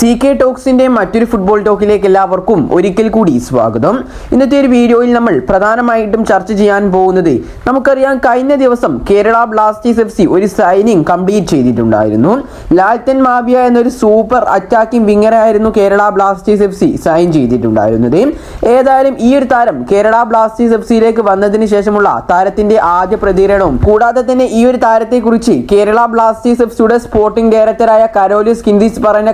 C K ടോക്സിന്റെ മറ്റൊരു football ടോക്കിലേക്ക് എല്ലാവർക്കും ഒരിക്കൽ കൂടി സ്വാഗതം. ഇന്നത്തെ ഒരു വീഡിയോയിൽ നമ്മൾ പ്രധാനമായിട്ടും ചർച്ച ചെയ്യാൻ പോകുന്നത് നമുക്കറിയാം കഴിഞ്ഞ ദിവസം കേരള ബ്ലാസ്റ്റേഴ്സ് എഫ് സി ഒരു സൈനിങ് കംപ്ലീറ്റ് ചെയ്തിട്ടുണ്ടായിരുന്നു. ലാൽത്തൻ മാബിയ എന്നൊരു super attacking വിങ്ങറായിരുന്നു Kerala Blasters F C sign ചെയ്തിട്ടുണ്ടായിരുന്നത്. ഏതായാലും ഈ ഒരു താരം കേരള ബ്ലാസ്റ്റേഴ്സ് എഫ് സിയിലേക്ക് വന്നതിന് ശേഷമുള്ള താരത്തിന്റെ ആദ്യ പ്രതികരണവും കൂടാതെ തന്നെ ഈ ഒരു താരത്തെക്കുറിച്ച് കേരള ബ്ലാസ്റ്റേഴ്സ് എഫ് സിയുടെ സ്പോർട്ടിംഗ് ഡയറക്ടറായ കരോലിസ് കിൻഡിസ് പറഞ്ഞ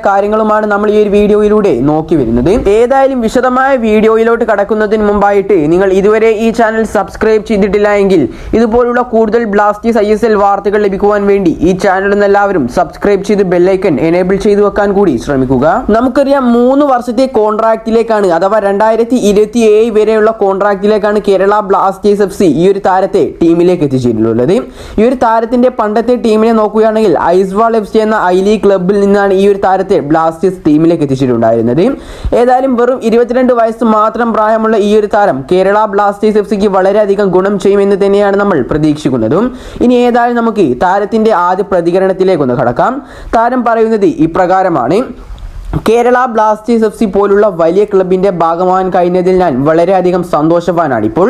കാര്യങ്ങളുമാണ് നമ്മൾ ഈ ഒരു വീഡിയോയിലൂടെ നോക്കി വരുന്നത്. ഏതായാലും വിശദമായ വീഡിയോയിലോട്ട് കടക്കുന്നതിന് മുമ്പായിട്ട് നിങ്ങൾ ഇതുവരെ ഈ ചാനൽ സബ്സ്ക്രൈബ് ചെയ്തിട്ടില്ല എങ്കിൽ ഇതുപോലുള്ള കൂടുതൽ ബ്ലാസ്റ്റേഴ്സ് ഐ എസ് എൽ വാർത്തകൾ ലഭിക്കുവാൻ വേണ്ടി ഈ ചാനൽ എല്ലാവരും സബ്സ്ക്രൈബ് ചെയ്ത് ബെല്ലൈക്കൻ എനേബിൾ ചെയ്തു വെക്കാൻ കൂടി ശ്രമിക്കുക. നമുക്കറിയാം മൂന്ന് വർഷത്തെ കോൺട്രാക്റ്റിലേക്കാണ് അഥവാ രണ്ടായിരത്തി ഇരുപത്തി ഏഴ് വരെയുള്ള കോൺട്രാക്റ്റിലേക്കാണ് കേരള ബ്ലാസ്റ്റേഴ്സ് എഫ് സി ഈ ഒരു താരത്തെ ടീമിലേക്ക് എത്തിച്ചിട്ടുള്ളത് ഈ ഒരു താരത്തിന്റെ പണ്ടത്തെ ടീമിനെ നോക്കുകയാണെങ്കിൽ ഐസ്വാൾ എഫ് സി എന്ന ഐ ലീഗ് ക്ലബിൽ നിന്നാണ് ഈ ഒരു താരത്തെ ബ്ലാസ്റ്റേഴ്സ് ടീമിലേക്ക് എത്തിച്ചിട്ടുണ്ടായിരുന്നത്. ഏതായാലും വെറും ഇരുപത്തിരണ്ട് വയസ്സ് മാത്രം പ്രായമുള്ള ഈ ഒരു താരം കേരള ബ്ലാസ്റ്റേഴ്സ് എഫ് സിക്ക് വളരെയധികം ഗുണം ചെയ്യുമെന്ന് തന്നെയാണ് നമ്മൾ പ്രതീക്ഷിക്കുന്നതും. ഇനി ഏതായാലും നമുക്ക് താരത്തിന്റെ ആദ്യ പ്രതികരണത്തിലേക്കൊന്ന് കടക്കാം. താരം പറയുന്നത് ഇപ്രകാരമാണ്. കേരള ബ്ലാസ്റ്റേഴ്സ് എഫ് സി പോലുള്ള വലിയ ക്ലബിന്റെ ഭാഗമാകാൻ കഴിഞ്ഞതിൽ ഞാൻ വളരെയധികം സന്തോഷവാനാണ്. ഇപ്പോൾ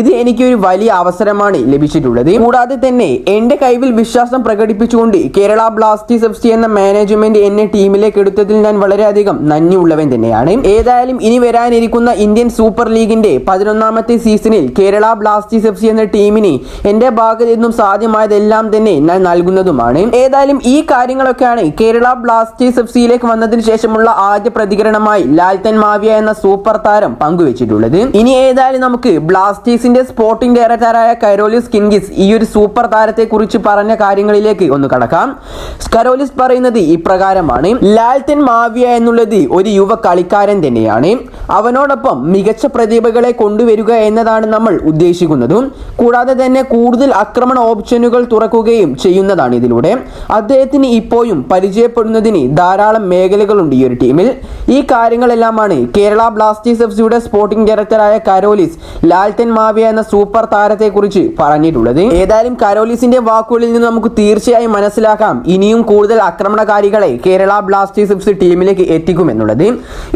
ഇത് എനിക്ക് ഒരു വലിയ അവസരമാണ് ലഭിച്ചിട്ടുള്ളത്. കൂടാതെ തന്നെ എന്റെ കൈവിൽ വിശ്വാസം പ്രകടിപ്പിച്ചുകൊണ്ട് കേരള ബ്ലാസ്റ്റേഴ്സ് എഫ് സി എന്ന മാനേജ്മെന്റ് എന്നെ ടീമിലേക്ക് എടുത്തതിൽ ഞാൻ വളരെയധികം നന്ദിയുള്ളവൻ തന്നെയാണ്. ഏതായാലും ഇനി വരാനിരിക്കുന്ന ഇന്ത്യൻ സൂപ്പർ ലീഗിന്റെ പതിനൊന്നാമത്തെ സീസണിൽ കേരള ബ്ലാസ്റ്റേഴ്സ് എഫ് സി എന്ന ടീമിന് എന്റെ ഭാഗത്തു നിന്നും സാധ്യമായതെല്ലാം തന്നെ ഞാൻ നൽകുന്നതുമാണ്. ഏതായാലും ഈ കാര്യങ്ങളൊക്കെയാണ് കേരള ബ്ലാസ്റ്റേഴ്സ് എഫ് സിയിലേക്ക് വന്നതിന് ശേഷമുള്ള ആദ്യ പ്രതികരണമായി ലാൽത്തൻ മാവിയ എന്ന സൂപ്പർ താരം പങ്കുവച്ചിട്ടുള്ളത്. ഇനി ഏതായാലും നമുക്ക് ബ്ലാസ്റ്റേഴ്സിന്റെ സ്പോർട്ടിംഗ് ഡയറക്ടറായ കരോലിസ് കിൻഗിസ് ഈ ഒരു സൂപ്പർ താരത്തെ കുറിച്ച് പറഞ്ഞ കാര്യങ്ങളിലേക്ക് ഒന്ന് കടക്കാം. കരോലിസ് പറയുന്നത് ഇപ്രകാരമാണ് ലാൽത്തൻ മാവിയ എന്നുള്ളത് ഒരു യുവ കളിക്കാരൻ തന്നെയാണ്. അവനോടൊപ്പം മികച്ച പ്രതിഭകളെ കൊണ്ടുവരിക എന്നതാണ് നമ്മൾ ഉദ്ദേശിക്കുന്നതും. കൂടാതെ തന്നെ കൂടുതൽ ആക്രമണ ഓപ്ഷനുകൾ തുറക്കുകയും ചെയ്യുന്നതാണ് ഇതിലൂടെ. അദ്ദേഹത്തിന് ഇപ്പോഴും പരിചയപ്പെടുന്നതിന് ധാരാളം മേഖലകളുണ്ട് ഈ ഒരു ടീമിൽ. ഈ കാര്യങ്ങളെല്ലാമാണ് കേരള ബ്ലാസ്റ്റേഴ്സ് എഫ് സിയുടെ സ്പോർട്ടിംഗ് ഡയറക്ടറായ കരോലിസ് ലാൽത്തൻ മാവിയ എന്ന സൂപ്പർ താരത്തെ കുറിച്ച് പറഞ്ഞിട്ടുള്ളത്. ഏതായാലും കരോലിസിന്റെ വാക്കുകളിൽ നിന്ന് നമുക്ക് തീർച്ചയായും മനസ്സിലാക്കാം ഇനിയും കൂടുതൽ ആക്രമണകാരികളെ കേരള ബ്ലാസ്റ്റേഴ്സ് എഫ് സി ടീമിലേക്ക് എത്തിക്കുമെന്നുള്ളത്.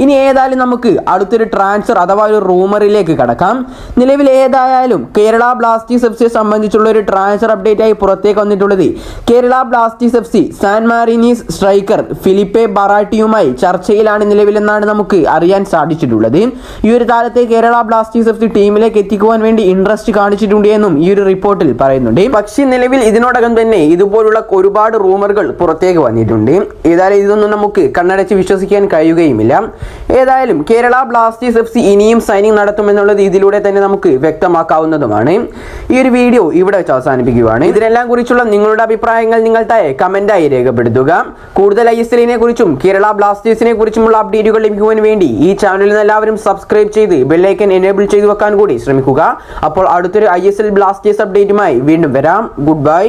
ഇനി ഏതായാലും നമുക്ക് അടുത്തൊരു ട്രാൻസ്ഫർ അഥവാ ഒരു റൂമറിലേക്ക് കടക്കാം. നിലവിൽ ഏതായാലും കേരള ബ്ലാസ്റ്റേഴ്സ് എഫ് സിയെ സംബന്ധിച്ചുള്ള ഒരു ട്രാൻസ്ഫർ അപ്ഡേറ്റ് ആയി പുറത്തേക്ക് വന്നിട്ടുള്ളത് Kerala Blasters F C San Marinese striker Filipe ബറാട്ടിയുമായി ചർച്ചയിലാണ് നിലവിലെന്നാണ് നമുക്ക് അറിയാൻ സാധിച്ചിട്ടുള്ളത്. ഈ ഒരു താരത്തെ കേരള ബ്ലാസ്റ്റേഴ്സ് എഫ് ടീമിലേക്ക് എത്തിക്കുവാൻ വേണ്ടി ഇൻട്രസ്റ്റ് കാണിച്ചിട്ടുണ്ട് എന്നും ഈ ഒരു റിപ്പോർട്ടിൽ പറയുന്നുണ്ട്. പക്ഷേ നിലവിൽ ഇതിനോടകം തന്നെ ഇതുപോലുള്ള ഒരുപാട് റൂമറുകൾ പുറത്തേക്ക് വന്നിട്ടുണ്ട്. ഏതായാലും ഇതൊന്നും നമുക്ക് കണ്ണടച്ച് വിശ്വസിക്കാൻ കഴിയുകയുമില്ല. ഏതായാലും കേരള ബ്ലാസ്റ്റേഴ്സ് എഫ് സി ഇനിയും സൈനിങ് നടത്തുമെന്നുള്ളത് ഇതിലൂടെ തന്നെ നമുക്ക് വ്യക്തമാക്കാവുന്നതുമാണ്. ഈ ഒരു വീഡിയോ ഇവിടെ വെച്ച് അവസാനിപ്പിക്കുകയാണ്. ഇതിനെല്ലാം കുറിച്ചുള്ള നിങ്ങളുടെ അഭിപ്രായങ്ങൾ നിങ്ങൾ താഴെ കമന്റായി രേഖപ്പെടുത്തുക. കൂടുതൽ ഐ എസ് എല്ലിനെ കുറിച്ചും കേരള ബ്ലാസ്റ്റേഴ്സിനെ കുറിച്ചുമുള്ള അപ്ഡേറ്റുകൾ ലഭിക്കുവാൻ വേണ്ടി ഈ ചാനലിൽ നിന്ന് എല്ലാവരും സബ്സ്ക്രൈബ് ചെയ്ത് ബെല്ലൈക്കൻ എനേബിൾ ചെയ്തു വെക്കാൻ കൂടി ശ്രമിക്കുക. അപ്പോൾ അടുത്തൊരു ഐ എസ് എൽ ബ്ലാസ്റ്റേഴ്സ് അപ്ഡേറ്റുമായി വീണ്ടും വരാം. Good bye